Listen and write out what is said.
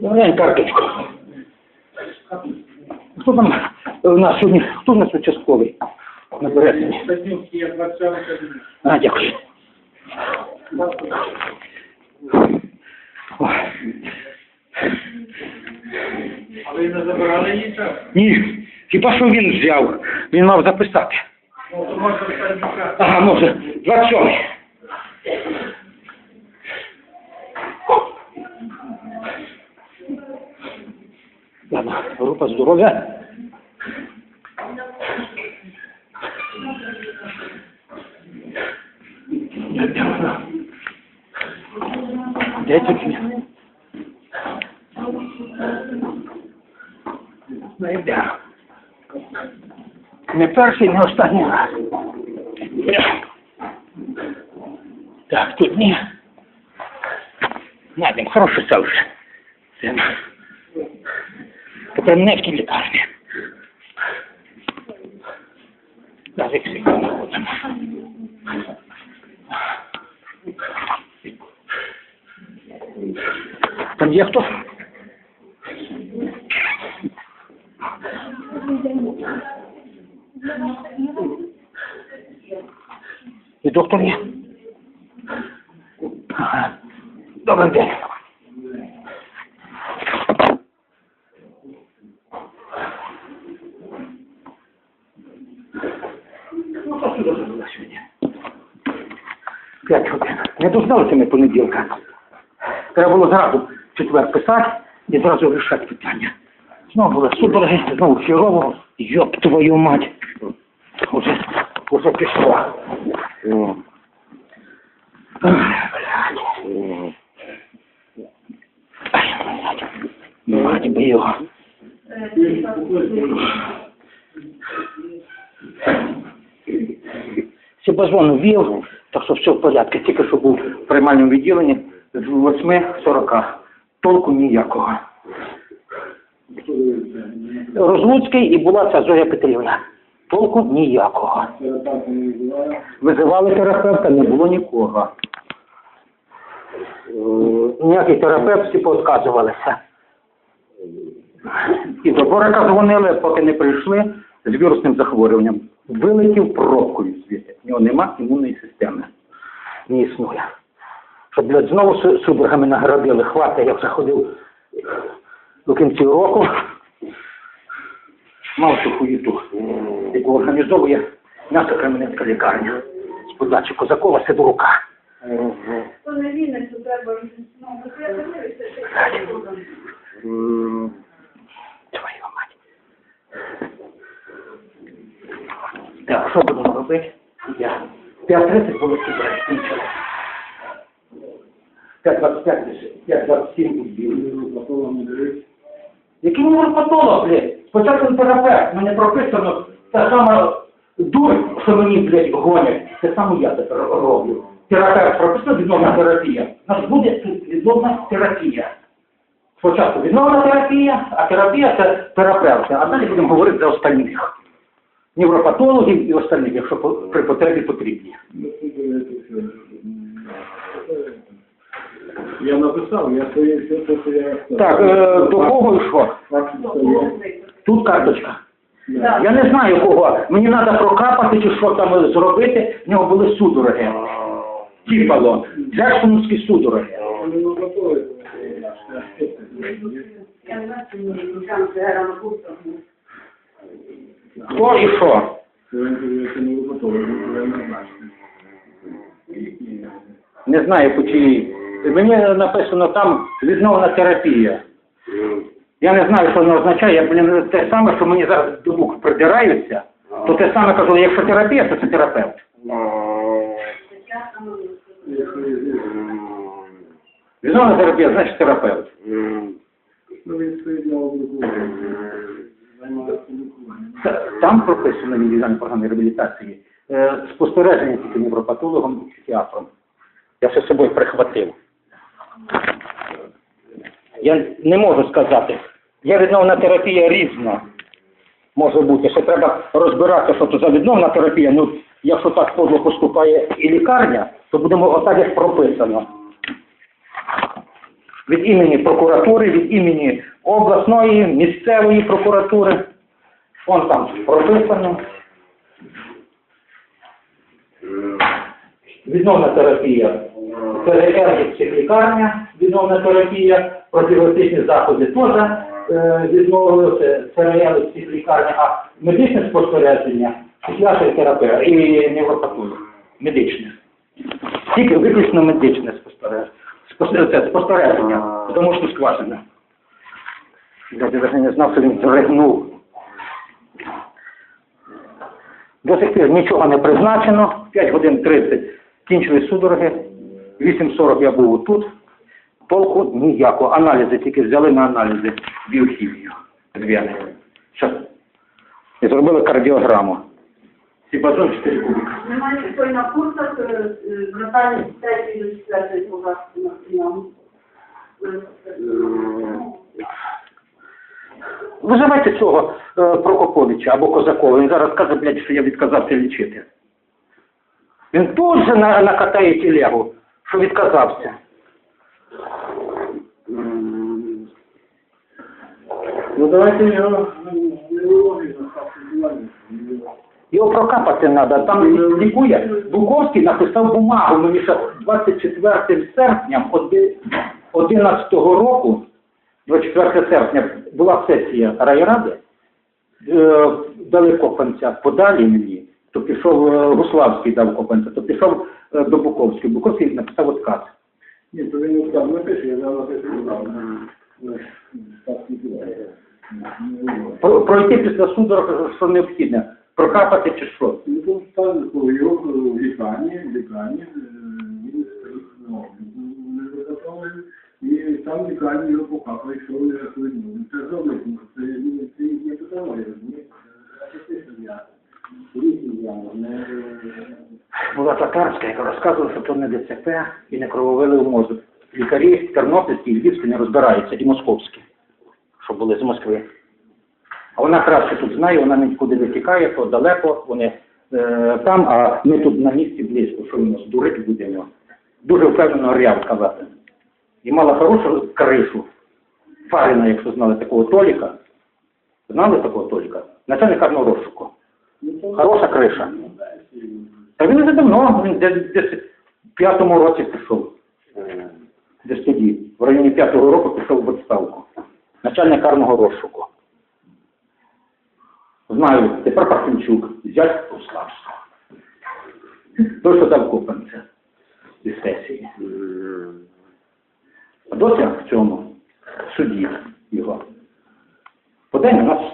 Глянь карточку. Хто там у нас сьогодні? Хто у нас участковий? На березні. Статінський, я 27 кабінет. А, дякую. А ви не забирали час? Ні, хіба що він взяв? Він мав записати. Ага, може, 27. Ладно, група здоров'я. Де він? Не йде. Не перший, не останній раз. Так, тут ні. Хороше селище. Це Тепер не в тій лікарні. Навіть всіх не ходимо. Там є хто? Доктор є? Добрий день. Ну? П'ять годин. Не дозналися ми понеділка. Треба було зразу четвер писати і зразу вирішати питання. Знову були судороги, знову хірово. Йоп твою мать. Уже, уже пішло. Ах, блядь. Блядь. Мать би його. Сібазон ввів, так що все в порядку. Тільки що був в приймальному відділенні з 8.40. Толку ніякого. Розлуцький і була ця Зоя Петрівна. Толку ніякого. Визивали терапевта, не було нікого. Е, Ніякий терапевт всі поотказувалися. І до Борика дзвонили, поки не прийшли з вірусним захворюванням. Вилетів пробкою звідти. В нього нема імунної системи. Не існує. Щоб, блядь, знову су- судорогами наградили. Хватить, я вже ходив до кінці року. Мав цю хуїту, яку організовує наша Кременецька лікарня з подачі Козакова Сидорука. То не він, що треба, ну, я дивлюся, що Твою мать. Так, що будемо робити? Я. 5.30 було сюди, скінчили. 5.25, 5.27 убили. Який невропатолог, блядь? Спочатку терапевт, мене прописано та сама дур, що мені, блядь, гонять. Це саме я тепер роблю. Терапевт прописано відновна терапія. У нас буде відновна терапія. Спочатку відновна терапія, а терапія це терапевти. А далі будемо говорити за остальних. Невропатологів і остальних, якщо при потребі потрібні. Я написав, я все те, що я Так, е, до кого і що? Тут карточка. Я не знаю кого. Мені треба прокапати чи що там зробити. В нього були судороги. Тіпало. Джексоновські судороги. Хто і що? Не знаю по чиїй. Мені написано там відновна терапія. Я не знаю, що воно означає. Я, блін, те саме, що мені зараз до вух придираються, то те саме кажу, якщо терапія, то це терапевт. Відновна терапія, значить терапевт. Це- Там прописано в індивідуальній програмі реабілітації е, спостереження тільки невропатологом і психіатром. Я все з собою прихватив. Я не можу сказати. Я відновна терапія різна. може бути. Ще треба розбиратися, що це за відновна терапія. Ну, якщо так подло поступає і лікарня, то будемо отак, як прописано. Від імені прокуратури, від імені обласної, місцевої прокуратури. Вон там прописано. Відновна терапія. ЦРЛ психлікарня, відновна терапія, профілактичні заходи теж е, відновилися, ЦРЛ психлікарня, а медичне спостереження, психіатр терапевт і невропатолог. Медичне. Тільки виключно медичне спостереження. Спостереження, тому що скважина. Я не знав, що він зригнув. До сих пір нічого не призначено. 5 годин 30 кінчили судороги. 8.40 я був тут. Толку ніякого. Аналізи тільки взяли на аналізи біохімію. Дві. Що? І зробили кардіограму. Сібазон 4 кубика. Немає такої на курсах звертання дітей до четвертої класи на фінал. Визивайте цього е, Прокоповича або Козакова. Він зараз каже, блядь, що я відказався лічити. Він тут же накатає телегу, що відказався. Ну давайте його. Його прокапати треба. Там лікує. Буковський написав бумагу мені ще 24 серпня 11 року, 24 серпня, була сесія райради, е, дали копанця, подалі мені, то пішов е, Гуславський дав копанця, то пішов е, до Буковського. Буковський написав отказ. Ні, то він не скажу, напише, я зараз напишу. Ну, не буває. Про- Пройти після суду, що необхідно, прокапати чи що. Ну, то стане, коли його в лікарні, в лікарні, е, він стоїть на обліку, не заготовлений, і там в лікарні його покапали, що вони рахують, ну, це зроблять, ну, це, ну, це їх не питання, розумієте? Це те, що я, різні я, не... була татарська, яка розказувала, що то не ДЦП і не крововили в мозок. Лікарі тернопільські і львівські не розбираються, і московські, що були з Москви. А вона краще тут знає, вона нікуди не тікає, то далеко, вони е, там, а ми тут на місці близько, що він нас дурить будемо. Дуже впевнено рявка вати. І мала хорошу кришу. Фарина, якщо знали такого Толіка. Знали такого Толіка? Начальник карного розшуку. Хороша криша. Та він вже давно, він десь, десь в п'ятому році пішов. Десь тоді. В районі п'ятого року пішов в відставку. Начальник карного розшуку. Знаю, тепер Парфенчук, зять Руславського. Той, що дав копанця із сесії. А досяг в цьому суді його. Подай на нас